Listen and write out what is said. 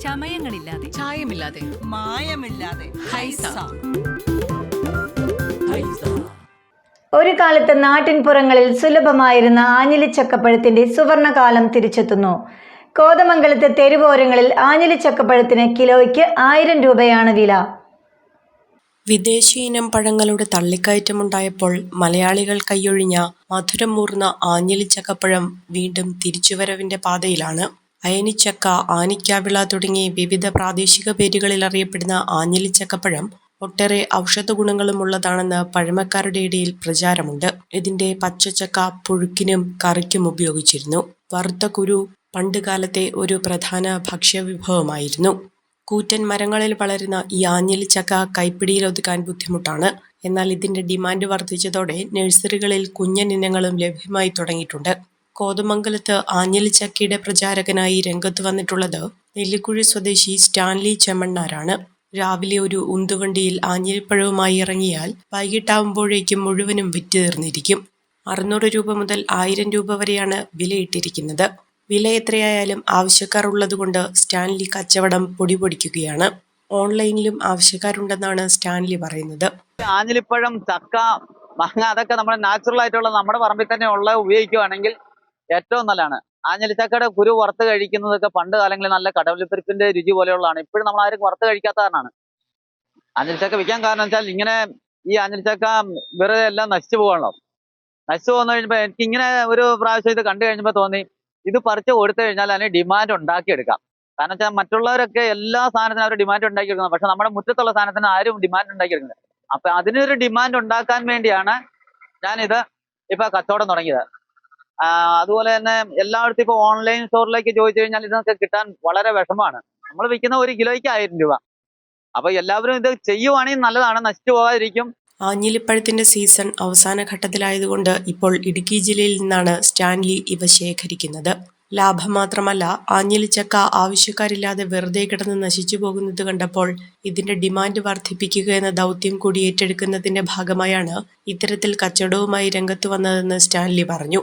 ചമയങ്ങളില്ലാതെ. ചായമില്ലാതെ. മായമില്ലാതെ. ഹൈസ. ഒരു കാലത്ത് നാട്ടിൻപുറങ്ങളിൽ സുലഭമായിരുന്ന ആഞ്ഞിലിച്ചക്കപ്പഴത്തിന്റെ സുവർണകാലം തിരിച്ചെത്തുന്നു. കോതമംഗലത്തെ തെരുവോരങ്ങളിൽ ആഞ്ഞിലിച്ചക്കപ്പഴത്തിന് കിലോയ്ക്ക് ആയിരം രൂപയാണ് വില. വിദേശീയിനം പഴങ്ങളുടെ തള്ളിക്കയറ്റമുണ്ടായപ്പോൾ മലയാളികൾ കൈയൊഴിഞ്ഞ മധുരമൂർന്ന ആഞ്ഞിലിച്ചക്കപ്പഴം വീണ്ടും തിരിച്ചുവരവിന്റെ പാതയിലാണ്. അയനിച്ചക്ക ആനിക്കാവിള തുടങ്ങി വിവിധ പ്രാദേശിക പേരുകളിൽ അറിയപ്പെടുന്ന ആഞ്ഞിലിച്ചക്കപ്പഴം ഒട്ടേറെ ഔഷധ ഗുണങ്ങളും ഉള്ളതാണെന്ന് പഴമക്കാരുടെ ഇടയിൽ പ്രചാരമുണ്ട്. ഇതിന്റെ പച്ചച്ചക്ക പുഴുക്കിനും കറിക്കും ഉപയോഗിച്ചിരുന്നു. വറുത്ത കുരു പണ്ടുകാലത്തെ ഒരു പ്രധാന ഭക്ഷ്യവിഭവമായിരുന്നു. കൂറ്റൻ മരങ്ങളിൽ വളരുന്ന ഈ ആഞ്ഞിലിച്ചക്ക കൈപ്പിടിയിൽ ഒതുക്കാൻ ബുദ്ധിമുട്ടാണ്. എന്നാൽ ഇതിന്റെ ഡിമാൻഡ് വർദ്ധിച്ചതോടെ നഴ്സറികളിൽ കുഞ്ഞൻ ഇനങ്ങളും ലഭ്യമായി തുടങ്ങിയിട്ടുണ്ട്. കോതമംഗലത്ത് ആഞ്ഞിലിച്ചക്കയുടെ പ്രചാരകനായി രംഗത്ത് വന്നിട്ടുള്ളത് നെല്ലിക്കുഴി സ്വദേശി സ്റ്റാൻലി ചെമ്മണ്ണാരാണ്. രാവിലെ ഒരു ഉന്തുവണ്ടിയിൽ ആഞ്ഞിലിപ്പഴവുമായി ഇറങ്ങിയാൽ വൈകിട്ടാവുമ്പോഴേക്കും മുഴുവനും വിറ്റ് തീർന്നിരിക്കും അറുന്നൂറ് രൂപ മുതൽ ആയിരം രൂപ വരെയാണ് വിലയിട്ടിരിക്കുന്നത്. വില എത്രയായാലും ആവശ്യക്കാർ ഉള്ളതുകൊണ്ട് സ്റ്റാൻലി കച്ചവടം പൊടിപൊടിക്കുകയാണ്. ഓൺലൈനിലും ആവശ്യക്കാരുണ്ടെന്നാണ് സ്റ്റാൻലി പറയുന്നത്. ആഞ്ഞിലിപ്പഴം ചക്ക മാങ്ങ അതൊക്കെ നമ്മുടെ നാച്ചുറൽ ആയിട്ടുള്ള നമ്മുടെ പറമ്പിൽ തന്നെ ഉള്ള ഉപയോഗിക്കുകയാണെങ്കിൽ ഏറ്റവും നല്ലതാണ്. ആഞ്ഞലിച്ചക്കയുടെ കുരു വറുത്ത് കഴിക്കുന്നതൊക്കെ പണ്ട് കാലങ്ങളിൽ നല്ല കടവലിപ്പരിപ്പിന്റെ രുചി പോലെയുള്ളതാണ്. ഇപ്പോഴും നമ്മൾ ആരും വറുത്ത് കഴിക്കാത്ത കാരണമാണ് ആഞ്ഞലിച്ചക്ക വിൽക്കാൻ കാരണം വെച്ചാൽ ഇങ്ങനെ ഈ ആഞ്ഞലിച്ചക്ക വെറുതെ എല്ലാം നശിച്ചു പോകണല്ലോ. നശിച്ചു പോകുന്ന കഴിഞ്ഞപ്പോൾ എനിക്ക് ഇങ്ങനെ ഒരു പ്രാവശ്യം ഇത് കണ്ടു കഴിഞ്ഞപ്പോൾ തോന്നി ഇത് പറിച്ച് കൊടുത്തു കഴിഞ്ഞാൽ അതിന് ഡിമാൻഡ് ഉണ്ടാക്കിയെടുക്കാം. കാരണം വെച്ചാൽ മറ്റുള്ളവരൊക്കെ എല്ലാ സാധനത്തിനും അവർ ഡിമാൻഡ് ഉണ്ടാക്കിയെടുക്കുന്നത് പക്ഷെ നമ്മുടെ മുറ്റത്തുള്ള സാധനത്തിന് ആരും ഡിമാൻഡ് ഉണ്ടാക്കിയെടുക്കുന്നത് അപ്പൊ അതിനൊരു ഡിമാൻഡ് ഉണ്ടാക്കാൻ വേണ്ടിയാണ് ഞാനിത് ഇപ്പൊ കച്ചവടം തുടങ്ങിയത്. അതുപോലെ തന്നെ എല്ലായിടത്തും ഇപ്പൊ ഓൺലൈൻ സ്റ്റോറിലേക്ക് ചോദിച്ചു കഴിഞ്ഞാൽ ഇതൊക്കെ കിട്ടാൻ വളരെ വിഷമാണ് നമ്മൾ വിൽക്കുന്ന ഒരു കിലോയ്ക്ക് ആയിരം രൂപ. അപ്പൊ എല്ലാവരും ഇത് ചെയ്യുവാണെങ്കിൽ നല്ലതാണ് നശിച്ചു പോകാതിരിക്കും. ആഞ്ഞിലിപ്പഴത്തിന്റെ സീസൺ അവസാന ഘട്ടത്തിലായതുകൊണ്ട് ഇപ്പോൾ ഇടുക്കി ജില്ലയിൽ നിന്നാണ് സ്റ്റാൻലി ഇവ ശേഖരിക്കുന്നത്. ലാഭം മാത്രമല്ല ആഞ്ഞിലിച്ചക്ക ആവശ്യക്കാരില്ലാതെ വെറുതെ കിടന്ന് നശിച്ചു പോകുന്നത് കണ്ടപ്പോൾ ഇതിന്റെ ഡിമാൻഡ് വർദ്ധിപ്പിക്കുക എന്ന ദൗത്യം കൂടി ഏറ്റെടുക്കുന്നതിന്റെ ഭാഗമായാണ് ഇത്തരത്തിൽ കച്ചവടവുമായി രംഗത്ത് വന്നതെന്ന് സ്റ്റാൻലി പറഞ്ഞു.